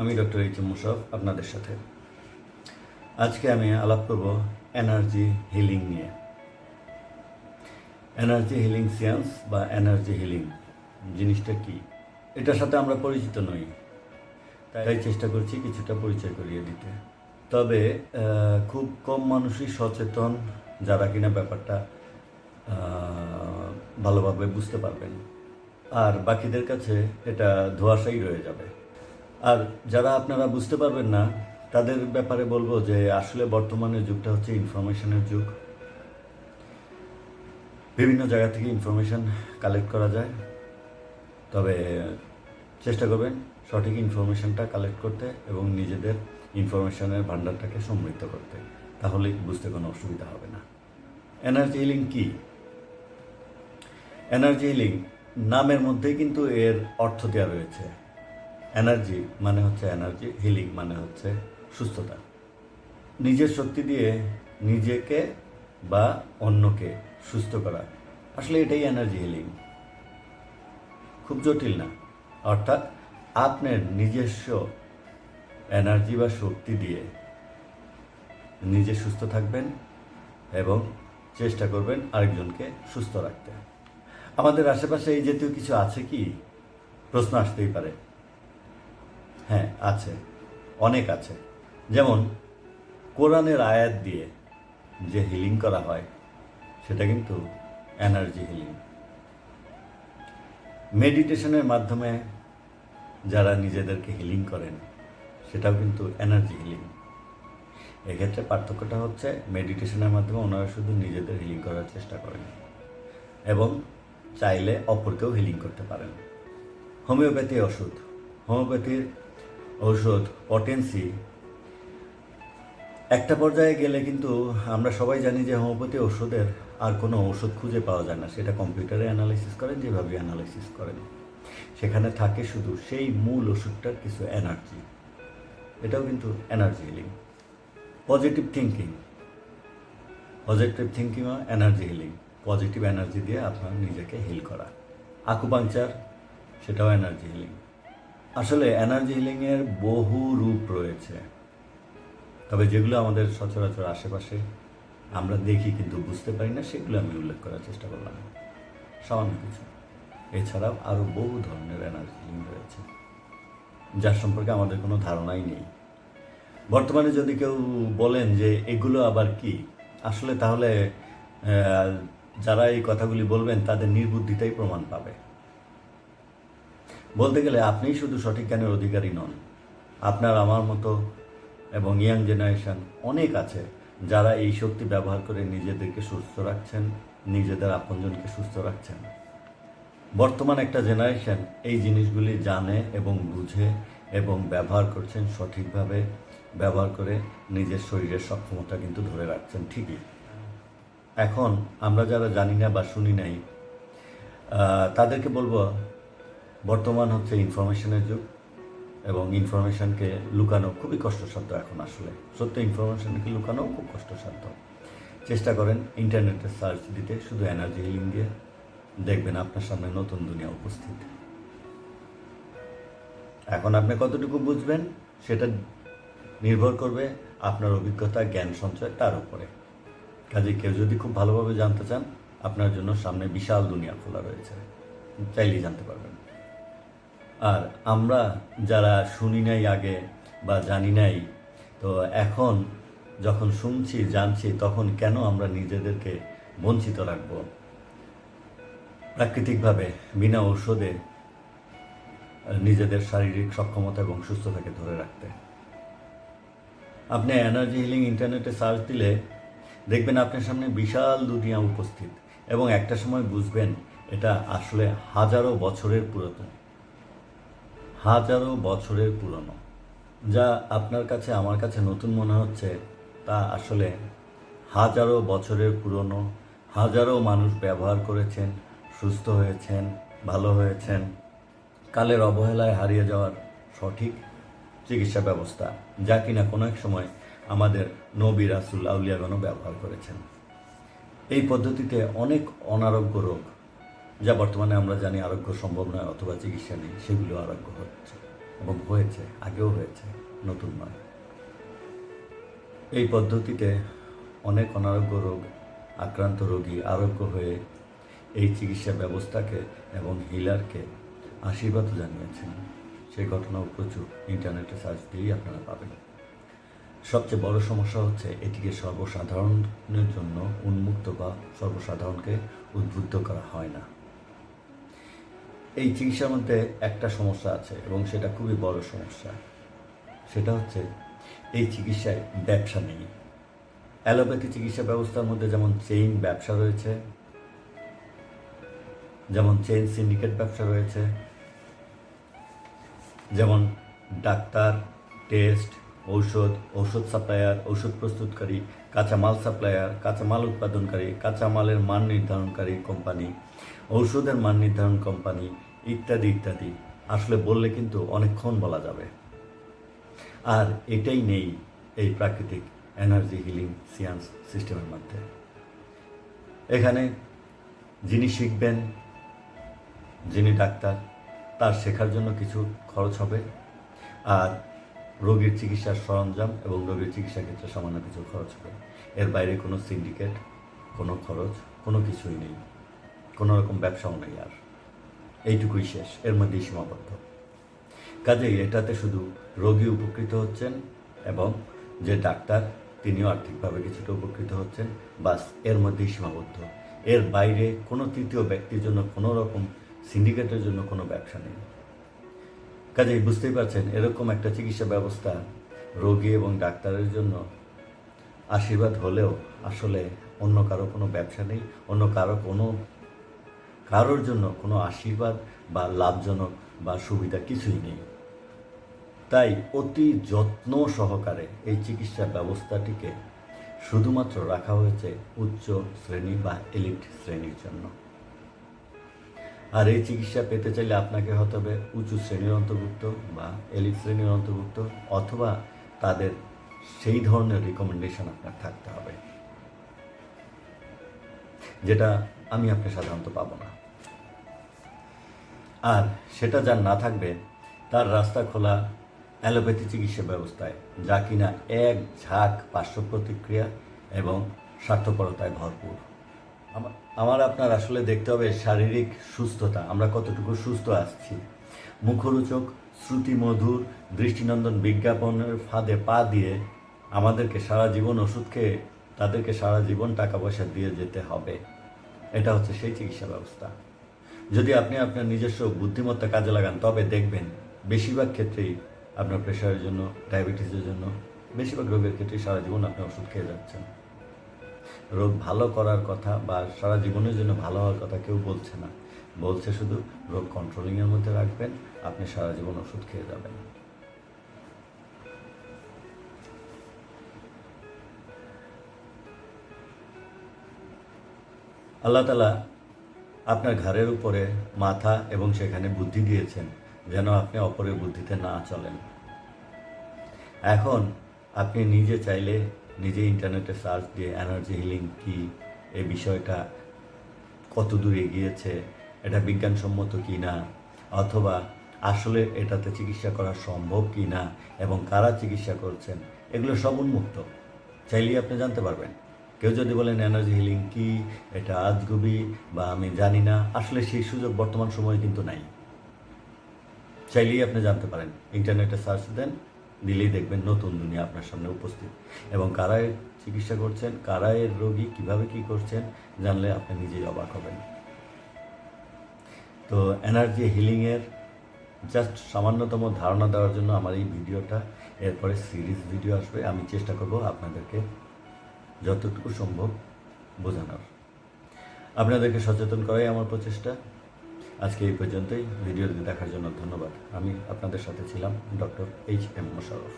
আমি doctor H M Mushaf আপনাদের সাথে। আজকে আমি আলাপ করব এনার্জি হিলিং নিয়ে। এনার্জি হিলিং সিয়ান্স বা এনার্জি হিলিং, জিনিসটা কি? এটার সাথে আমরা পরিচিত নই। তাই চেষ্টা করছি কিছুটা পরিচয় করিয়ে দিতে। তবে খুব কম মানুষই সচেতন যারা কিনা ব্যাপারটা ভালোভাবে বুঝতে পারবেন। আর বাকিদের কাছে এটা ধোয়াশাই রয়ে যাবে। আর যারা আপনারা বুঝতে পারবেন না, তাদের ব্যাপারে বলব যে আসলে বর্তমানের যুগটা হচ্ছে ইনফরমেশনের যুগ। বিভিন্ন জায়গা থেকে ইনফরমেশন কালেক্ট করা যায়। তবে, চেষ্টা করবেন সঠিক ইনফরমেশনটা কালেক্ট করতে এবং নিজেদের ইনফরমেশনের ভান্ডারটাকে সমৃদ্ধ করতে, তাহলে বুঝতে কোনো অসুবিধা হবে না। এনার্জি হিলিং কি? এনার্জি হিলিং নামের মধ্যেই কিন্তু এর অর্থ দেওয়া রয়েছে। এনার্জি মানে হচ্ছে এনার্জি হিলিং মানে হচ্ছে সুস্থতা। নিজের শক্তি দিয়ে নিজেকে বা অন্যকে সুস্থ করা, আসলে এটাই এনার্জি হিলিং খুব জটিল না, অর্থাৎ আপনার নিজস্ব এনার্জি বা শক্তি দিয়ে নিজে সুস্থ থাকবেন এবং চেষ্টা করবেন আরেকজনকে সুস্থ রাখতে। আমাদের আশেপাশে এই জাতীয় কিছু আছে কি? প্রশ্ন আসতেই পারে। হ্যাঁ আছে। অনেক আছে। যেমন, কোরআনের আয়াত দিয়ে যে হিলিং করা হয়, সেটা কিন্তু এনার্জি হিলিং মেডিটেশনের মাধ্যমে যারা নিজেদেরকে হিলিং করেন, সেটাও কিন্তু এনার্জি হিলিং এক্ষেত্রে পার্থক্যটা হচ্ছে মেডিটেশনের মাধ্যমে ওনারা শুধু নিজেদের হিলিং করার চেষ্টা করেন এবং চাইলে অপরকেও হিলিং করতে পারেন। হোমিওপ্যাথি ওষুধ। হোমিওপ্যাথির ঔষধ পটেন্সি একটা পর্যায়ে গেলে কিন্তু আমরা সবাই জানি যে হোমিওপ্যাথি ওষুধের আর কোনো ওষুধ খুঁজে পাওয়া যায় না। সেটা কম্পিউটারে অ্যানালাইসিস করেন যেভাবে অ্যানালাইসিস করেন। সেখানে থাকে শুধু সেই মূল ওষুধটার কিছু এনার্জি এটাও কিন্তু energy healing positive thinking positive থিঙ্কিংও energy healing positive energy দিয়ে আপনার নিজেকে হিল করা। আকুপাংচার সেটাও এনার্জি হিলিং আসলে এনার্জি হিলিংয়ের বহু রূপ রয়েছে। তবে যেগুলো আমাদের সচরাচর আশেপাশে আমরা দেখি কিন্তু বুঝতে পারি না, সেগুলো আমি উল্লেখ করার চেষ্টা করলাম। সামান্য কিছু। এছাড়াও আরও বহু ধরনের এনার্জি রয়েছে, যার সম্পর্কে আমাদের কোনো ধারণাই নেই। বর্তমানে যদি কেউ বলেন যে এগুলো আবার কি, আসলে তাহলে যারা এই কথাগুলি বলবেন তাদের নির্বুদ্ধিতাই প্রমাণ পাবে। বলতে গেলে আপনিই শুধু সঠিক জ্ঞানের অধিকারী নন, আপনার আমার মতো এবং ইয়াং জেনারেশন অনেক আছে যারা এই শক্তি ব্যবহার করে নিজেদেরকে সুস্থ রাখছেন, নিজেদের আপনজনকে সুস্থ রাখছেন। বর্তমান একটা জেনারেশন এই জিনিসগুলি জানে এবং বুঝে এবং ব্যবহার করছেন সঠিকভাবে, ব্যবহার করে নিজের শরীরের সক্ষমতা কিন্তু ধরে রাখছেন ঠিকই। এখন আমরা যারা জানি না বা শুনি নাই তাদেরকে বলব, বর্তমান হচ্ছে ইনফরমেশনের যুগ এবং ইনফরমেশনকে লুকানো খুবই কষ্টসাধ্য এখন আসলে। সত্য ইনফরমেশনকে লুকানো খুব কষ্টসাধ্য। চেষ্টা করেন ইন্টারনেটে সার্চ দিতে, শুধু এনার্জি হিলিং দিয়ে। দেখবেন আপনার সামনে নতুন দুনিয়া উপস্থিত। এখন আপনি কতটুকু বুঝবেন, সেটা নির্ভর করবে আপনার অভিজ্ঞতা, জ্ঞান সঞ্চয় তার উপরে। কাজে কেউ যদি খুব ভালোভাবে জানতে চান, আপনার জন্য সামনে বিশাল দুনিয়া খোলা রয়েছে। চাইলেই জানতে পারবেন। আর আমরা যারা শুনি নাই আগে বা জানি নাই, তো এখন যখন শুনছি, জানছি, তখন কেন আমরা নিজেদেরকে বঞ্চিত রাখব? প্রাকৃতিকভাবে বিনা ঔষধে নিজেদের শারীরিক সক্ষমতা এবং সুস্থতাকে ধরে রাখতে। আপনি এনার্জি হিলিং ইন্টারনেটে সার্চ দিলে দেখবেন আপনার সামনে বিশাল দুনিয়া উপস্থিত এবং একটা সময় বুঝবেন এটা আসলে হাজারো বছরের পুরাতন। হাজারো বছরের পুরনো। যা আপনার কাছে, আমার কাছে নতুন মনে হচ্ছে, তা আসলে হাজারো বছরের পুরনো, হাজারো মানুষ ব্যবহার করেছেন সুস্থ হয়েছেন, ভালো হয়েছেন। কালের অবহেলায় হারিয়ে যাওয়ার সঠিক চিকিৎসা ব্যবস্থা যা কিনা কোনো এক সময় আমাদের নবী রাসুল আউলিয়াগণও ব্যবহার করেছেন। এই পদ্ধতিতে অনেক অনারোগ্য রোগ, যা বর্তমানে আমরা জানি আরোগ্য সম্ভব নয় অথবা চিকিৎসা নেই, সেগুলো আরোগ্য হচ্ছে এবং হয়েছে, আগেও হয়েছে, নতুন নয়। এই পদ্ধতিতে অনেক অনারোগ্য রোগ, আক্রান্ত রোগী আরোগ্য হয়ে এই চিকিৎসা ব্যবস্থাকে এবং হিলারকে আশীর্বাদ জানিয়েছেন। সেই ঘটনাও প্রচুর ইন্টারনেটে সার্চ দিয়েই আপনারা পাবেন। সবচেয়ে বড় সমস্যা হচ্ছে এটিকে সর্বসাধারণের জন্য উন্মুক্ত বা সর্বসাধারণকে উদ্বুদ্ধ করা হয় না। এই চিকিৎসার মধ্যে একটা সমস্যা আছে এবং সেটা খুবই বড় সমস্যা। সেটা হচ্ছে এই চিকিৎসায় ব্যবসা নেই। অ্যালোপ্যাথি চিকিৎসা ব্যবস্থার মধ্যে যেমন চেইন ব্যবসা রয়েছে যেমন চেইন সিন্ডিকেট ব্যবসা রয়েছে, যেমন ডাক্তার টেস্ট ঔষধ ঔষধ সাপ্লায়ার ঔষধ প্রস্তুতকারী, কাঁচামাল সাপ্লায়ার কাঁচামাল উৎপাদনকারী, কাঁচামালের মান নির্ধারণকারী কোম্পানি ঔষধের মান নির্ধারণ কোম্পানি ইত্যাদি ইত্যাদি। আসলে বললে কিন্তু অনেকক্ষণ বলা যাবে। আর এটাই নেই এই প্রাকৃতিক এনার্জি হিলিং সিয়ান্স সিস্টেমের মধ্যে। এখানে যিনি শিখবেন যিনি ডাক্তার, তার শেখার জন্য কিছু খরচ হবে। আর রোগীর চিকিৎসার সরঞ্জাম এবং রোগীর চিকিৎসা ক্ষেত্রে সামান্য কিছু খরচ হবে। এর বাইরে কোনো সিন্ডিকেট, কোনো খরচ, কোনো কিছুই নেই। কোনো রকম ব্যবসাও নেই আর। এইটুকুই শেষ। এর মধ্যেই সীমাবদ্ধ কাজেই এটাতে শুধু রোগী উপকৃত হচ্ছেন এবং যে ডাক্তার, তিনিও আর্থিকভাবে কিছুটা উপকৃত হচ্ছেন। বাস, এর মধ্যেই সীমাবদ্ধ। এর বাইরে কোনো তৃতীয় ব্যক্তির জন্য কোনো রকম সিন্ডিকেটের জন্য কোনো ব্যবসা নেই। কাজেই বুঝতেই পারছেন, এরকম একটা চিকিৎসা ব্যবস্থা রোগী এবং ডাক্তারের জন্য আশীর্বাদ হলেও আসলে অন্য কারও কোনো ব্যবসা নেই, অন্য কারও কোনো, কারোর জন্য কোনো আশীর্বাদ বা লাভজনক বা সুবিধা কিছুই নেই। তাই অতি যত্ন সহকারে এই চিকিৎসা ব্যবস্থাটিকে শুধুমাত্র রাখা হয়েছে উচ্চ শ্রেণি বা এলিট শ্রেণির জন্য। আর এই চিকিৎসা পেতে চাইলে আপনাকে হতে হবে উঁচু শ্রেণির অন্তর্ভুক্ত বা এলিট শ্রেণির অন্তর্ভুক্ত অথবা তাদের সেই ধরনের রিকমেন্ডেশন আপনার থাকতে হবে, যেটা আমি আপনি সাধারণত পাবো না। আর সেটা যার না থাকবে, তার রাস্তা খোলা অ্যালোপ্যাথি চিকিৎসা ব্যবস্থায়, যা কিনা এক ঝাঁক পার্শ্ব প্রতিক্রিয়া এবং স্বার্থপরতায় ভরপুর। আমার আপনার আসলে দেখতে হবে শারীরিক সুস্থতা, আমরা কতটুকু সুস্থ আসছি মুখরোচক শ্রুতি মধুর দৃষ্টিনন্দন বিজ্ঞাপনের ফাঁদে পা দিয়ে আমাদেরকে সারা জীবন ওষুধ খেয়ে তাদেরকে সারা জীবন টাকা পয়সা দিয়ে যেতে হবে। এটা হচ্ছে সেই চিকিৎসা ব্যবস্থা। যদি আপনি আপনার নিজস্ব বুদ্ধিমত্তা কাজে লাগান, তবে দেখবেন বেশিরভাগ ক্ষেত্রেই আপনার প্রেশারের জন্য ডায়াবেটিসের জন্য, বেশিরভাগ রোগের ক্ষেত্রেই সারা জীবন আপনি ওষুধ খেয়ে যাচ্ছেন। রোগ ভালো করার কথা বা সারা জীবনের জন্য ভালো হওয়ার কথা কেউ বলছে না। বলছে শুধু রোগ কন্ট্রোলিংয়ের মধ্যে রাখবেন, আপনি সারা জীবন ওষুধ খেয়ে যাবেন। আল্লাহ তালা আপনার ঘাড়ের উপরে মাথা এবং সেখানে বুদ্ধি দিয়েছেন যেন আপনি অপরের বুদ্ধিতে না চলেন। এখন আপনি নিজে চাইলে নিজে ইন্টারনেটে সার্চ দিয়ে এনার্জি হিলিং কি, এই বিষয়টা কত দূর এগিয়েছে, এটা বিজ্ঞানসম্মত কি না অথবা আসলে এটাতে চিকিৎসা করা সম্ভব কি না এবং কারা চিকিৎসা করছেন, এগুলো সব উন্মুক্ত। চাইলেই আপনি জানতে পারবেন। কেউ যদি বলেন এনার্জি হিলিং কি, এটা আজগুবি বা আমি জানি না, আসলে সেই সুযোগ বর্তমান সময়ে কিন্তু নাই। চাইলেই আপনি জানতে পারেন। ইন্টারনেটে সার্চ দেন দিলেই দেখবেন নতুন দুনিয়া আপনার সামনে উপস্থিত। এবং কারা এর চিকিৎসা করছেন কারা এর রোগী কীভাবে কী করছেন জানলে আপনি নিজেই অবাক হবেন। তো এনার্জি হিলিংয়ের জাস্ট সামান্যতম ধারণা দেওয়ার জন্য আমার এই ভিডিওটা, এরপরে সিরিজ ভিডিও আসবে, আমি চেষ্টা করব আপনাদেরকে যতটুকু সম্ভব বোঝানোর। আপনাদেরকে সচেতন করাই আমার প্রচেষ্টা। আজকে এই পর্যন্তই। ভিডিওটি দেখার জন্য ধন্যবাদ। আমি আপনাদের সাথে ছিলাম ডক্টর এইচ এম মোশারফ